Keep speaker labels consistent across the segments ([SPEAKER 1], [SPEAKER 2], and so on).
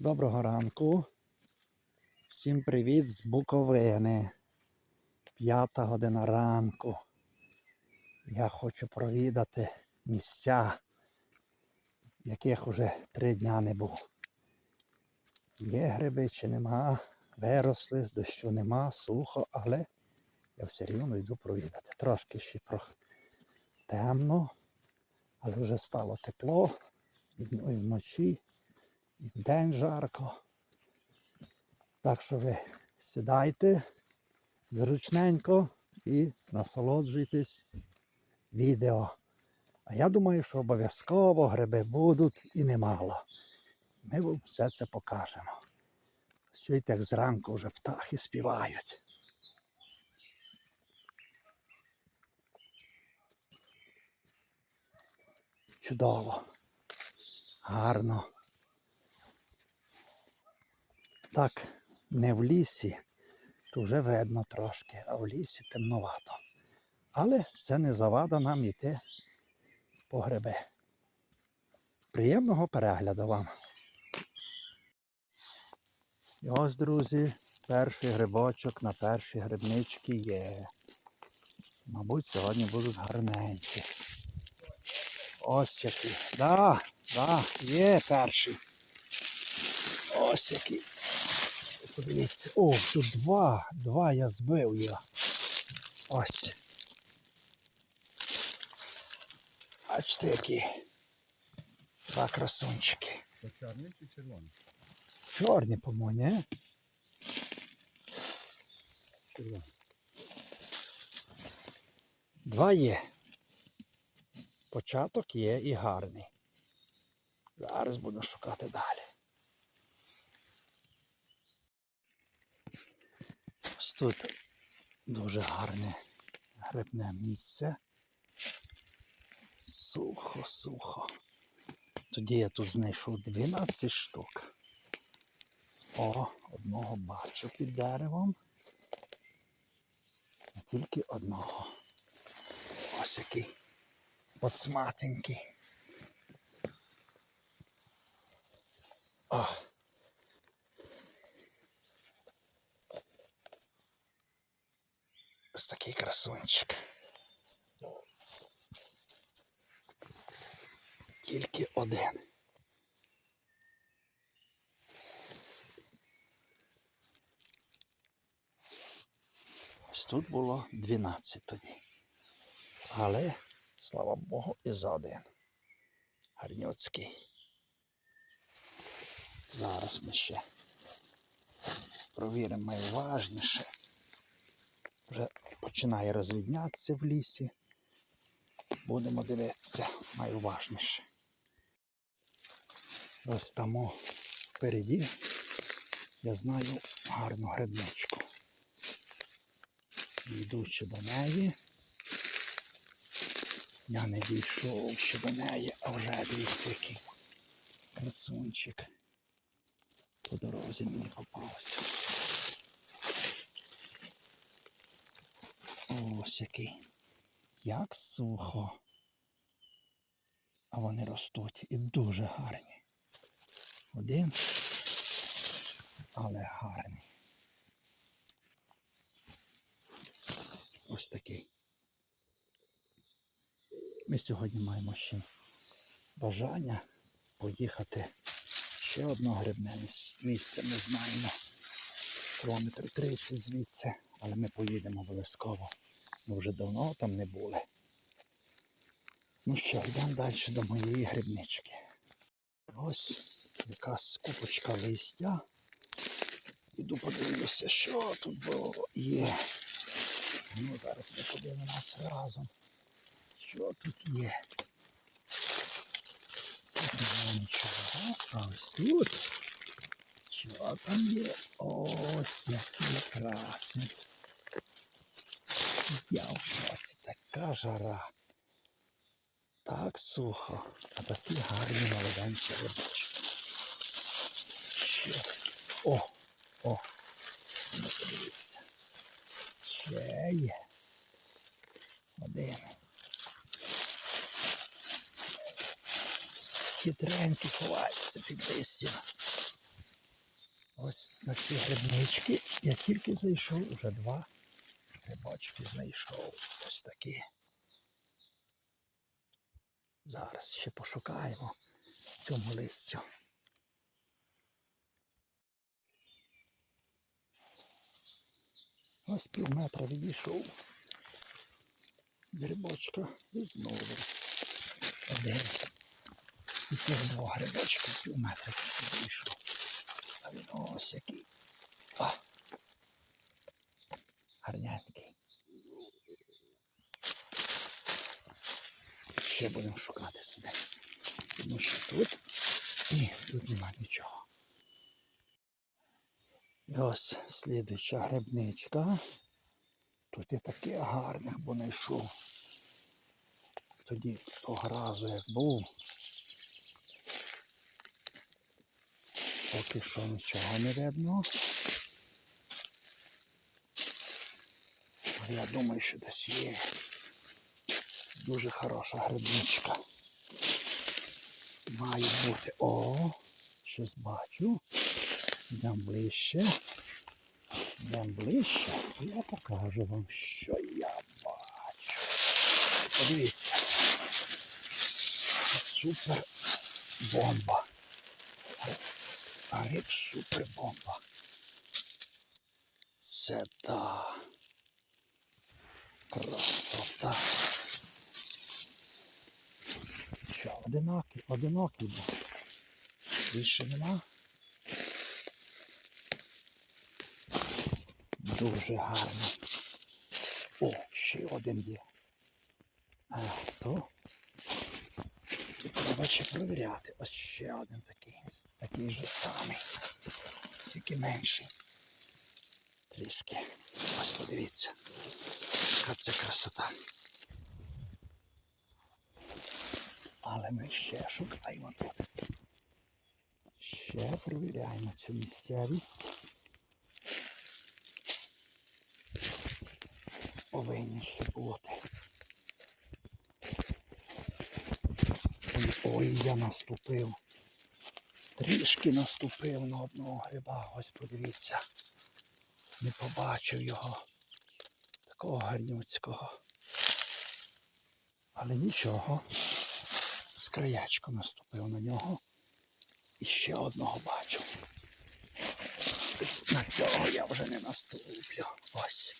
[SPEAKER 1] Доброго ранку. Всім привіт з Буковини. П'ята година ранку. Я хочу провідати місця, яких уже три дня не був. Є гриби чи нема, виросли, дощу нема, сухо, але я все рівно йду провідати. Трошки ще темно, але вже стало тепло, і вночі. День жарко. Так що ви сідайте зручненько і насолоджуйтесь відео. А я думаю, що обов'язково гриби будуть і немало. Ми вам все це покажемо. Чуєте, як зранку вже птахи співають. Чудово, гарно. Так, не в лісі, то вже видно трошки, а в лісі темновато. Але це не завада нам йти по гриби. Приємного перегляду вам. І ось, друзі, перший грибочок на перші грибнички є. Мабуть, сьогодні будуть гарненькі. Ось які. Да, да, є перший. Ось який. Подивіться. О, тут два. Два я збив я. Ось. Бачите, які. Два красунчики.
[SPEAKER 2] Це чорний чи червоний?
[SPEAKER 1] Чорні, по-моєму, не?
[SPEAKER 2] Червоний.
[SPEAKER 1] Два є. Початок є і гарний. Зараз буду шукати далі. Ось тут дуже гарне грибне місце. Сухо, сухо. Тоді я тут знайшов 12 штук. О, одного бачу під деревом. А тільки одного. Ось який поцматенький. О. такий красунчик. Тільки один. Ось тут було 12 тоді. Але, слава Богу, і за один. Гарньоцький. Зараз ми ще провіримо найважніше. Вже починає розвіднятися в лісі. Будемо дивитися найважніше. Ось там впереді я знаю гарну грибничку. Йдучи до неї. Я не дійшов ще до неї, а вже дивіться який красунчик. По дорозі мені попався. Ось який. Як сухо. А вони ростуть і дуже гарні. Один, але гарний. Ось такий. Ми сьогодні маємо ще бажання поїхати ще одне грибне місце. Ми знаємо кілометр 30 звідси, але ми поїдемо обов'язково. Ми вже давно там не були. Ну що, йдемо далі до моєї грибнички. Ось якась купочка листя. Іду подивлюся, що тут було є. Ну, зараз ми подивимося разом. Що тут є? Тут немає нічого. А ось тут. Що там є? Ось який красень. Я в шоці, така жара. Так сухо, а такі гарні молоденькі рибочки. О, о, ну подивіться. Ще є. Один. Хитренькі ховаються під листя. Ось на ці грибнички я тільки зайшов, вже два грибочки знайшов. Ось такі. Зараз ще пошукаємо цьому листю. Ось пів метра відійшов. Грибочка і знову один. І тих двох грибочків пів метра відійшов. А він ось який. О! Гарненький. Ще будемо шукати себе. Тому що тут і тут нема нічого. І ось слідуюча грибничка. Тут я таких гарних, бо знайшов. Тоді того разу як був. Поки що нічого не видно. Я думаю, що десь є дуже хороша грибничка. Має бути. О, щось бачу. Йдемо ближче. Йдемо ближче. Я покажу вам, що я бачу. Подивіться. Супер бомба. Гриб супер бомба. Це да. Красота. Що, одинокий, одинокий був. Більше нема. Дуже гарно. О, ще один є. А то треба ще провіряти. Ось ще один такий. Такий же самий. Тільки менший. Трішки. Ось подивіться. Яка це красота. Але ми ще шукаємо тут. Ще провіряємо цю місцевість. Повинні ще бути. Ой, я наступив. Трішки наступив на одного гриба. Ось подивіться. Не побачив його. Такого гарнюцького. Але нічого. З краячку наступив на нього. І ще одного бачу. На цього я вже не наступлю. Ось.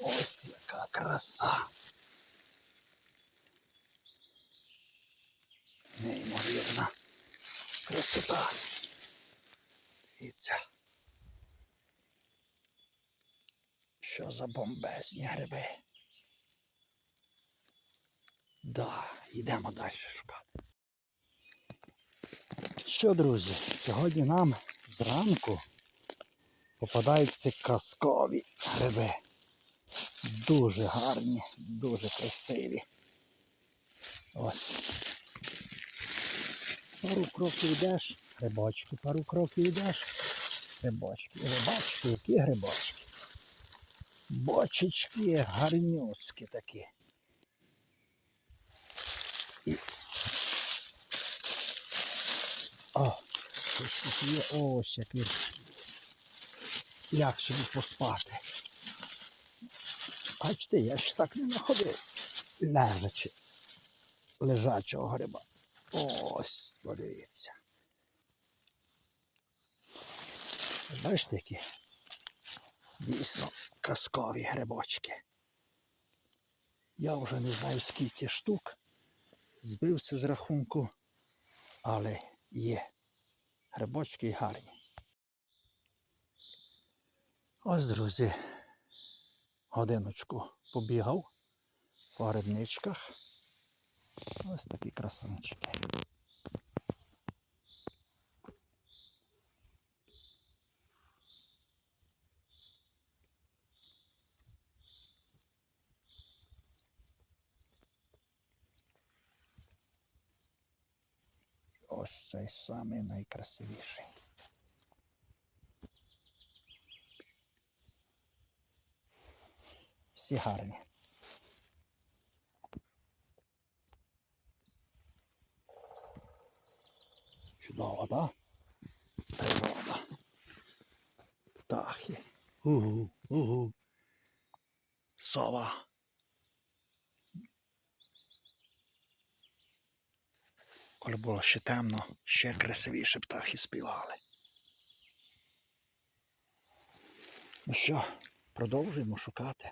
[SPEAKER 1] Ось яка краса. Неймовірна красота. Дивіться. Що за бомбезні гриби. Да, йдемо далі шукати. Що, друзі, сьогодні нам зранку попадаються казкові гриби. Дуже гарні, дуже красиві. Ось. Пару кроків йдеш, грибочки, пару кроків йдеш, ви бачите, які грибочки. Бочечки гарнюцькі такі. І... О, щось тут є ось який. Як собі поспати. Бачите, я ж так не знаходив лежачи, лежачого гриба. Ось, подивіться. Бачите, які дійсно казкові грибочки. Я вже не знаю скільки штук. Збився з рахунку, але є. Грибочки гарні. Ось, друзі, годиночку побігав по грибничках. Ось такі красунчики. Ось цей самий найкрасивіший. Всі гарні. Так? Природа. Птахи. Угу, угу. Сова. Коли було ще темно, ще красивіше птахи співали. Ну що, продовжуємо шукати.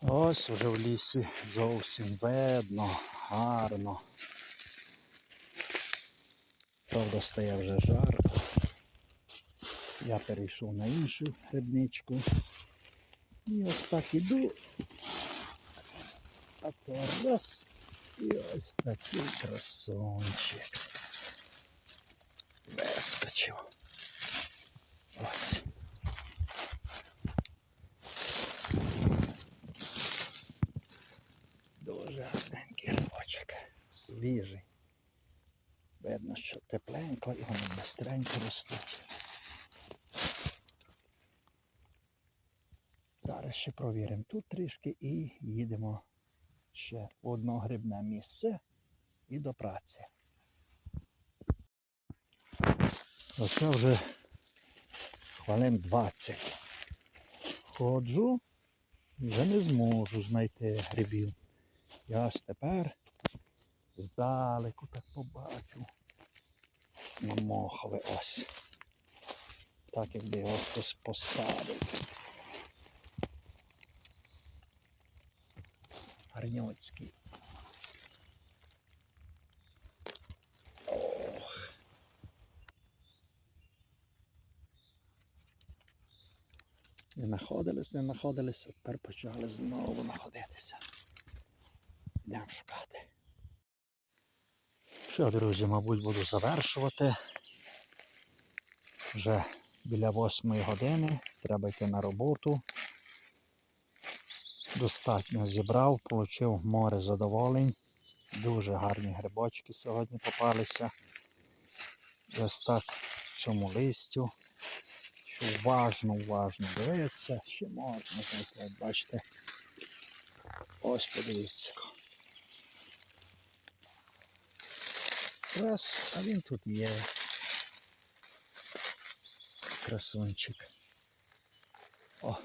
[SPEAKER 1] Ось уже в лісі зовсім видно, гарно. Правда, стає вже жарко. Я перейшов на іншу грибничку. І ось так іду. А то раз. І ось такий красунчик. Вискочив. Ось. Дуже гарненький грибочок. Свіжий. Тепленько і вони бистренько ростуть. Зараз ще провіримо тут трішки і їдемо ще в одно грибне місце і до праці. Оце вже хвилин 20. Ходжу, вже не зможу знайти грибів. Я ось тепер здалеку так побачу. На ось. Так якби його хтось поставив. Гарньоцький. Не знаходились, не знаходились, тепер почали знову знаходитися. Йдемо шукати. Що, друзі, мабуть, буду завершувати. Вже біля восьмої години. Треба йти на роботу. Достатньо зібрав, отримав море задоволень. Дуже гарні грибочки сьогодні попалися. І ось так цьому листю. Що уважно, уважно дивитися, ще можна знайти. От Бачите. Ось подивіться. Раз, а він тут є. Красунчик. О!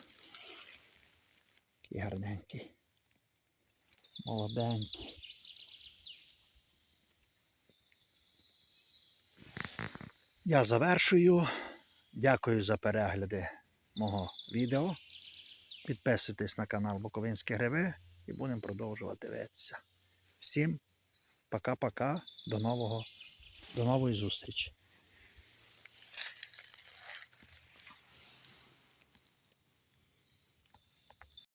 [SPEAKER 1] Який гарненький. Молоденький. Я завершую. Дякую за перегляди мого відео. Підписуйтесь на канал Буковинські Гриви і будемо продовжувати дивитися. Всім пока-пока. До нового, до нової зустрічі.